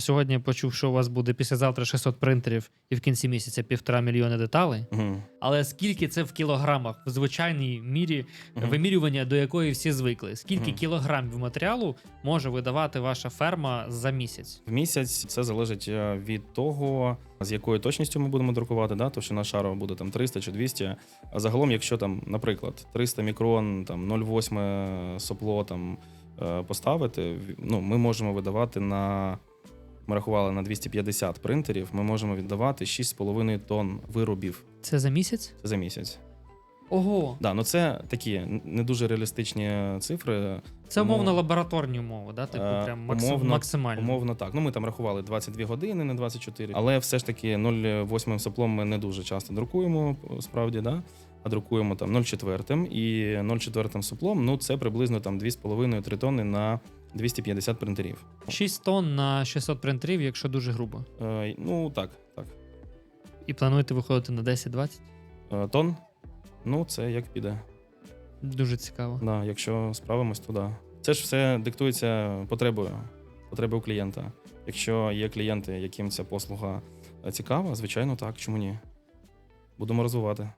Сьогодні я почув, що у вас буде післязавтра 600 принтерів і в кінці місяця півтора мільйони деталей. Мгм. Але скільки це в кілограмах в звичайній мірі Мгм. вимірювання, до якої всі звикли? Скільки Мгм. кілограмів матеріалу може видавати ваша ферма за місяць? В місяць це залежить е, від того, з якою точністю ми будемо друкувати, да? товщина шару буде там 300 чи 200. А загалом, якщо там, наприклад, 300 мікрон, там 0,8 сопло там е, поставити, ну, ми можемо видавати на. Ми рахували на 250 принтерів, ми можемо віддавати 6,5 тонн виробів Це за місяць? Це за місяць. Ого, Да, ну це такі не дуже реалістичні цифри. це умовно лабораторні умови, да? Типу, Е, прям максим... умовно- максимально. Умовно так. Ну ми там рахували 22 години, не 24. Але все ж таки 0,8 соплом ми не дуже часто друкуємо, справді, да? а друкуємо там 0,4 і 0,4 соплом, ну це приблизно там 2,5-3 тонни на 250 принтерів. 6 тонн на 600 принтерів, якщо дуже грубо. Е, ну так, так. І плануєте виходити на 10-20? Е, тонн, ну це як піде. Дуже цікаво. Да, якщо справимось, то да. Це ж все диктується потребою, потребою клієнта. Якщо є клієнти, яким ця послуга е, цікава, звичайно, так, чому ні? Будемо розвивати.